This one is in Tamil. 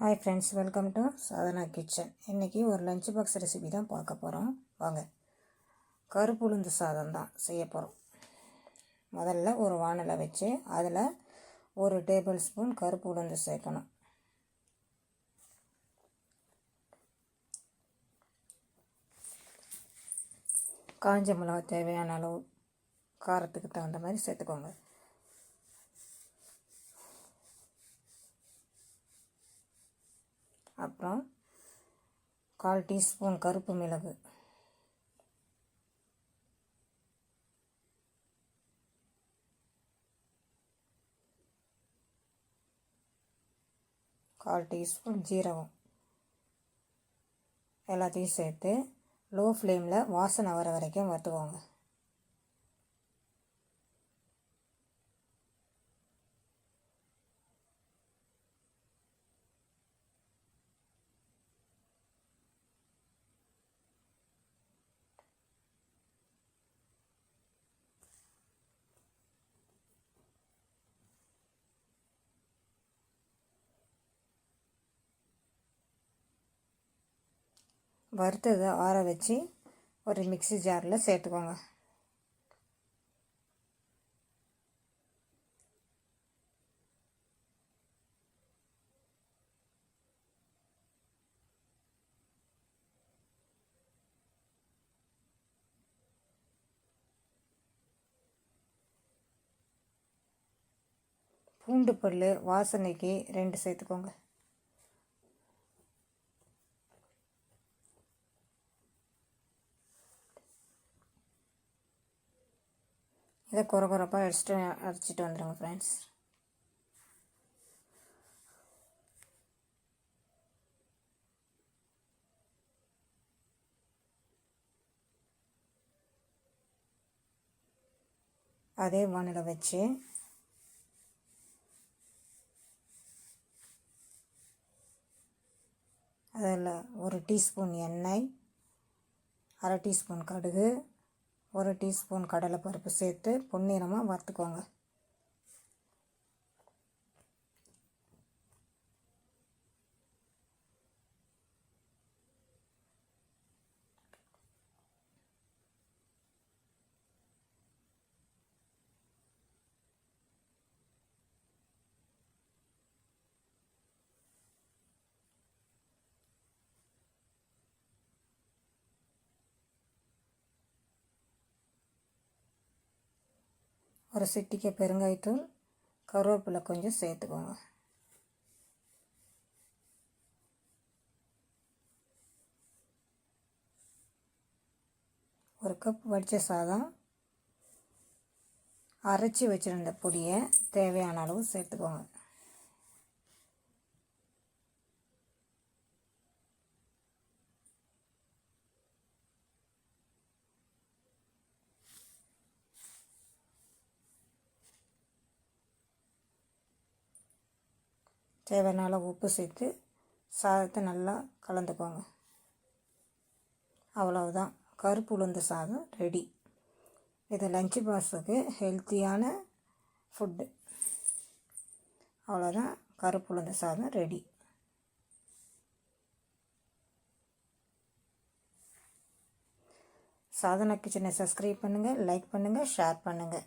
Hi friends welcome to Sadhana kitchen இன்றைக்கி ஒரு லஞ்ச் பாக்ஸ் ரெசிபி தான் பார்க்க போகிறோம் வாங்க. கருப்பு உளுந்து சாதம் தான் செய்ய போகிறோம் முதல்ல ஒரு வானலை வச்சு அதில் ஒரு டேபிள் ஸ்பூன் கருப்பு உளுந்து சேர்க்கணும். காஞ்ச மிளகா தேவையான அளவு காரத்துக்கு தகுந்த மாதிரி சேர்த்துக்கோங்க. அப்புறம் கால் டீஸ்பூன் கருப்பு மிளகு. கால் டீஸ்பூன் ஜீரகம். எல்லாத்தையும் சேர்த்து லோ ஃப்ளேமில் வாசனை வர வரைக்கும் வறுத்துக்கோங்க. வறுத்ததை ஆற வச்சு ஒரு மிக்சி ஜாரில் சேர்த்துக்கோங்க. பூண்டு பல் வாசனைக்கு ரெண்டு சேர்த்துக்கோங்க. இதை குறை குறைப்பாக அடிச்சுட்டு அரைச்சிட்டு வந்துடுங்க ஃப்ரெண்ட்ஸ் அதே வானிலை வச்சு அதில் ஒரு டீஸ்பூன் எண்ணெய் அரை டீஸ்பூன் கடுகு ஒரு டீஸ்பூன் கடலைப்பருப்பு சேர்த்து பொன்னிறமாக வறுத்துக்கோங்க. ஒரு சிட்டிக்கை பெருங்காயத்தூள் கருவேப்பிலை கொஞ்சம் சேர்த்துக்கோங்க. ஒரு கப் வடித்த சாதம் அரைச்சி வச்சுருந்த பொடியை தேவையான அளவு சேர்த்துக்கோங்க. தேவையான உப்பு சேர்த்து சாதத்தை நல்லா கலந்துக்கோங்க. அவ்வளவுதான். கருப்பு உளுந்து சாதம் ரெடி இது லஞ்சு பாக்ஸுக்கு ஹெல்த்தியான ஃபுட்டு அவ்வளோதான் கருப்பு உளுந்து சாதம் ரெடி சாதனா கிச்சனை சப்ஸ்கிரைப் பண்ணுங்கள் லைக் பண்ணுங்கள் ஷேர் பண்ணுங்கள்